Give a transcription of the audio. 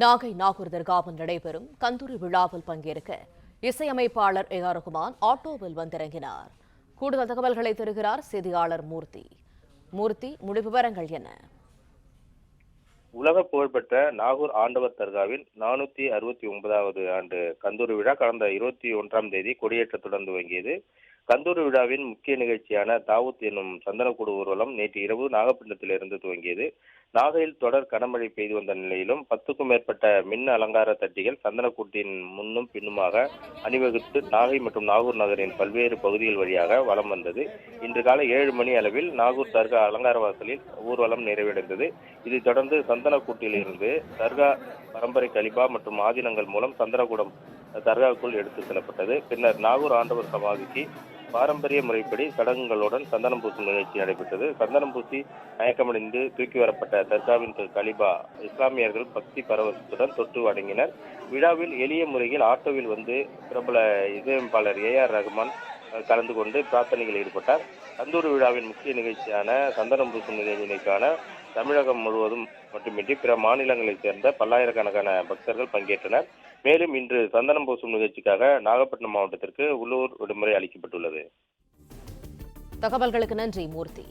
நாகை நாகூர் தர்காவில் நடைபெறும் கந்தூரி விழாவில் பங்கேற்க இசையமைப்பாளர் ஏ ஆர் ரகுமான் ஆட்டோவில் வந்திறங்கினார். கூடுதல் தகவல்களை தருகிறார் செய்தியாளர் மூர்த்தி. மூர்த்தி முழு விவரங்கள் என்ன? உலக புகழ்பெற்ற நாகூர் ஆண்டவர் தர்காவின் நானூத்தி அறுபத்தி ஒன்பதாவது ஆண்டு கந்தூரி விழா கடந்த இருபத்தி ஒன்றாம் தேதி கொடியேற்றத்துடன் துவங்கியது. கந்தூரி விழாவின் முக்கிய நிகழ்ச்சியான தாவூத் என்னும் சந்தனக்கூடு ஊர்வலம் நேற்று இரவு நாகப்பட்டினத்திலிருந்து துவங்கியது. நாகையில் தொடர் கனமழை பெய்து வந்த நிலையிலும் பத்துக்கும் மேற்பட்ட மின் அலங்கார தட்டிகள் சந்தனக்கூட்டின் முன்னும் பின்னுமாக அணிவகுத்து நாகை மற்றும் நாகூர் நகரின் பல்வேறு பகுதிகள் வழியாக வலம் வந்தது. இன்று காலை ஏழு மணி அளவில் நாகூர் தர்கா அலங்கார வாசலில் ஊர்வலம் நிறைவடைந்தது. இதைத் தொடர்ந்து சந்தனக்கூட்டில் இருந்து தர்கா பரம்பரை கலிபா மற்றும் ஆதீனங்கள் மூலம் சந்தனக்கூடம் தர்காவுக்குள் எடுத்து செல்லப்பட்டது. பின்னர் நாகூர் ஆண்டவர் சமாதிக்கு பாரம்பரிய முறைப்படி சடங்குகளுடன் சந்தனம் பூசும் நிகழ்ச்சி நடைபெற்றது. சந்தனம் பூசி மயக்கமடைந்து தூக்கி வரப்பட்ட தர்காவின் திரு கலிபா இஸ்லாமியர்கள் பக்தி பரவசத்துடன் தொட்டு வணங்கினர். விழாவில் எளிய முறையில் ஆட்டோவில் வந்து பிரபல இசையமைப்பாளர் ஏ ஆர் ரகுமான் கலந்து கொண்டு பிரார்த்தனையில் ஈடுபட்டார். தந்தூர் விழாவின் முக்கிய நிகழ்ச்சியான சந்தனம் பூசும் நிகழ்ச்சியினைக்கான தமிழகம் முழுவதும் மட்டுமின்றி பிற மாநிலங்களைச் சேர்ந்த பல்லாயிரக்கணக்கான பக்தர்கள் பங்கேற்றனர். மேலும் இன்று சந்தனம் பூசும் நிகழ்ச்சிக்காக நாகப்பட்டினம் மாவட்டத்திற்கு உள்ளூர் விடுமுறை அளிக்கப்பட்டுள்ளது. தகவல்களுக்கு நன்றி மூர்த்தி.